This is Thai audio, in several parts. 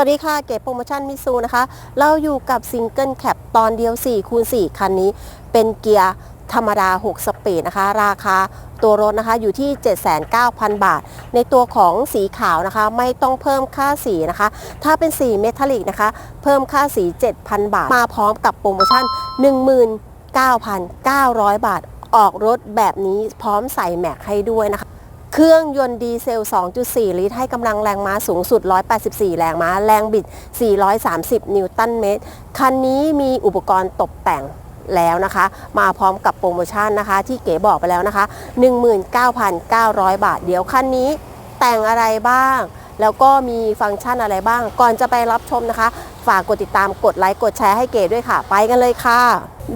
วัสดีค่ะ เก๋โปรโมชั่นมิซูนะคะ เราอยู่กับซิงเกิลแคปตอนเดียว4คูณ4คันนี้ เป็นเกียร์ธรรมดา 6 สปีดนะคะ ราคาตัวรถนะคะอยู่ที่ 79,000 บาท ในตัวของสีขาวนะคะ ไม่ต้องเพิ่มค่าสีนะคะ ถ้าเป็นสีเมทัลลิกนะคะ เพิ่มค่าสี 7,000 บาท มาพร้อมกับโปรโมชั่น 19,900 บาท ออกรถแบบนี้พร้อมใส่แม็กให้ด้วยนะคะ เครื่องยนต์ดีเซล 2.4 ลิตร ให้กำลังแรงม้าสูงสุด 184 แรงม้า แรงบิด 430 นิวตันเมตร คันนี้มีอุปกรณ์ตกแต่งแล้วนะคะ มาพร้อมกับโปรโมชั่นนะคะ ที่เก๋บอกไปแล้วนะคะ 19,900 บาท เดี๋ยวคันนี้แต่งอะไรบ้าง แล้วก็มีฟังก์ชันอะไรบ้าง ก่อนจะไปรับชมนะคะ ฝากกดติดตามกดไลค์กดแชร์ให้เก๋ด้วยค่ะ ไปกันเลยค่ะ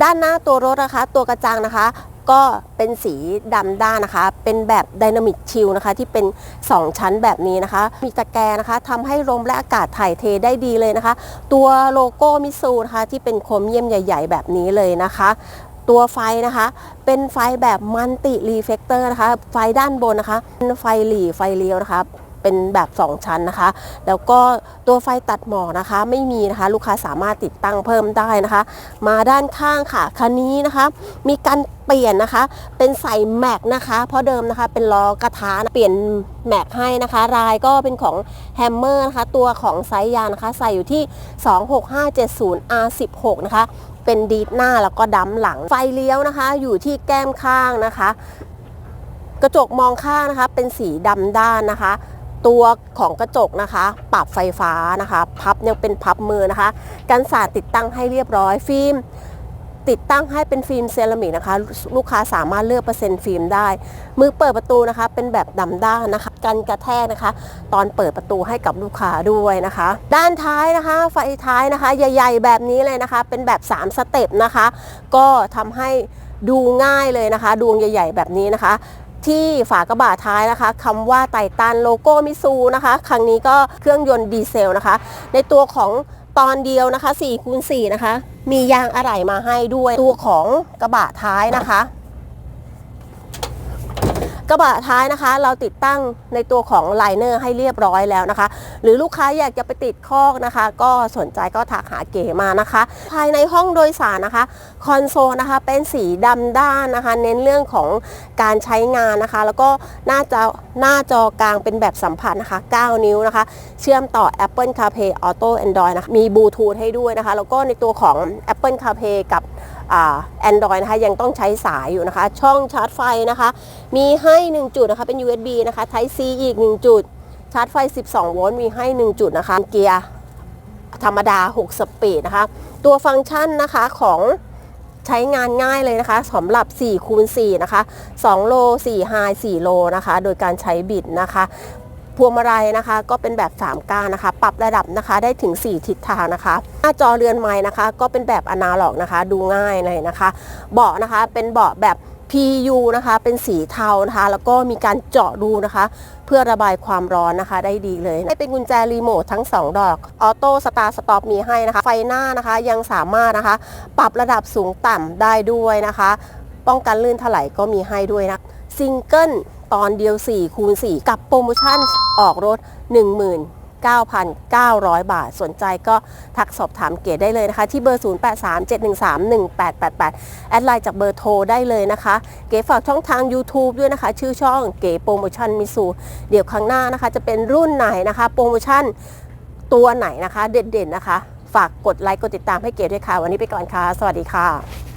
ด้านหน้าตัวรถนะคะ ตัวกระจังนะคะ ก็เป็นสีดำด้านนะคะ เป็นแบบไดนามิกชิลนะคะที่เป็น 2 ชั้นแบบนี้นะคะ มีตะแกรงนะคะทำให้ลมและอากาศถ่ายเทได้ดีเลยนะคะ ตัวโลโก้มิซูนะคะที่เป็นโครเมียมใหญ่ ๆ แบบนี้เลยนะคะตัวไฟนะคะ เป็นไฟแบบมัลติรีเฟกเตอร์นะคะ ไฟด้านบนนะคะเป็นไฟหลีไฟเลี้ยวนะคะ เป็นแบบ 2 ชั้นนะคะ แล้วก็ตัวไฟตัดหมอกนะคะ ไม่มีนะคะ ลูกค้าสามารถติดตั้งเพิ่มได้นะคะ มาด้านข้างค่ะคันนี้นะคะ มีการเปลี่ยนนะคะ เป็นใส่แม็กนะคะ เพราะเดิมนะคะเป็นล้อกระทะเปลี่ยนแม็กให้นะคะ รายก็เป็นของแฮมเมอร์นะคะ ตัวของไซส์ยานะคะ ใส่อยู่ที่ 26570 R16 นะคะเป็นดีดหน้าแล้วก็ดัมหลังไฟเลี้ยวนะคะ อยู่ที่แก้มข้างนะคะ กระจกมองข้างนะคะ เป็นสีดำด้านนะคะ ตัวของกระจกนะคะ ปรับไฟฟ้านะคะ พับยังเป็นพับมือนะคะ กันสาดติดตั้งให้เรียบร้อยฟิล์มติดตั้งให้เป็นฟิล์มเซรามิกนะคะ ลูกค้าสามารถเลือกเปอร์เซ็นต์ฟิล์มได้ มือเปิดประตูนะคะ เป็นแบบดำด้านนะคะกันกระแทกนะคะ ตอนเปิดประตูให้กับลูกค้าด้วยนะคะ ด้านท้ายนะคะ ไฟท้ายนะคะ ใหญ่ ๆ แบบนี้เลยนะคะ เป็นแบบ 3 สเต็ปนะคะ ก็ทำให้ดูง่ายเลยนะคะ ดวงใหญ่ ๆ แบบนี้นะคะ ที่ฝากระบะท้ายนะคะคำว่าไตตันโลโก้มิซูนะคะ ครั้งนี้ก็เครื่องยนต์ดีเซลนะคะ ในตัวของตอนเดียวนะคะ4คูณ4นะคะ มียางอะไหล่มาให้ด้วยตัวของกระบะท้ายนะคะ กระบะท้ายนะคะ เราติดตั้งในตัวของไลเนอร์ให้เรียบร้อยแล้วนะคะ หรือลูกค้าอยากจะไปติดคอกนะคะ ก็สนใจก็ทักหาเก๋มานะคะ ภายในห้องโดยสารนะคะ คอนโซลนะคะเป็นสีดำด้านนะคะ เน้นเรื่องของการใช้งานนะคะ แล้วก็หน้าจอหน้าจอกลางเป็นแบบสัมผัสนะคะ 9 นิ้วนะคะ เชื่อมต่อ Apple CarPlay Auto Android นะคะมีบลูทูธให้ด้วยนะคะ แล้วก็ในตัวของ Apple CarPlay กับ แอนดรอยนะคะยังต้องใช้สายอยู่นะคะ ช่องชาร์จไฟนะคะ มีให้ 1 จุดนะคะเป็น USB นะคะ Type C อีก 1 จุด ชาร์จไฟ 12 โวลต์มีให้ 1 จุดนะคะ เกียร์ธรรมดา 6 สปีดนะคะ ตัวฟังก์ชันนะคะของใช้งานง่ายเลยนะคะสำหรับ4คูณ4นะคะ 2 โล 4 ไฮ 4 โลนะคะ โดยการใช้บิดนะคะ พวงมาลัยนะคะ ก็เป็นแบบ3ก้านนะคะ ปรับระดับนะคะได้ถึง 4 ทิศทางนะคะ หน้าจอเรือนไม้นะคะ ก็เป็นแบบอนาล็อกนะคะ ดูง่ายเลยนะคะ เบาะนะคะเป็นเบาะแบบ PU นะคะเป็นสีเทานะคะ แล้วก็มีการเจาะรูนะคะ เพื่อระบายความร้อนนะคะ ได้ดีเลยให้เป็นกุญแจรีโมททั้ง 2 ดอกออโต้สตาร์สต็อปมีให้นะคะ ไฟหน้านะคะยังสามารถนะคะ ปรับระดับสูงต่ำได้ด้วยนะคะ ป้องกันลื่นถลายก็มีให้ด้วยนะซิงเกิล ตอนเดียว4คูณ4กับโปรโมชั่นออกรถ 19,900 บาท สนใจก็ทักสอบถามเก๋ได้เลยนะคะ ที่เบอร์ 0837131888 แอดไลน์จากเบอร์โทรได้เลยนะคะ เก๋ฝากช่องทาง YouTube ด้วยนะคะ ชื่อช่องเก๋โปรโมชั่นมิซูเดี๋ยวครั้งหน้านะคะ จะเป็นรุ่นไหนนะคะ โปรโมชั่นตัวไหนนะคะ เด่นๆนะคะ ฝากกดไลค์กดติดตามให้เก๋ด้วยค่ะ วันนี้ไปก่อนค่ะ สวัสดีค่ะ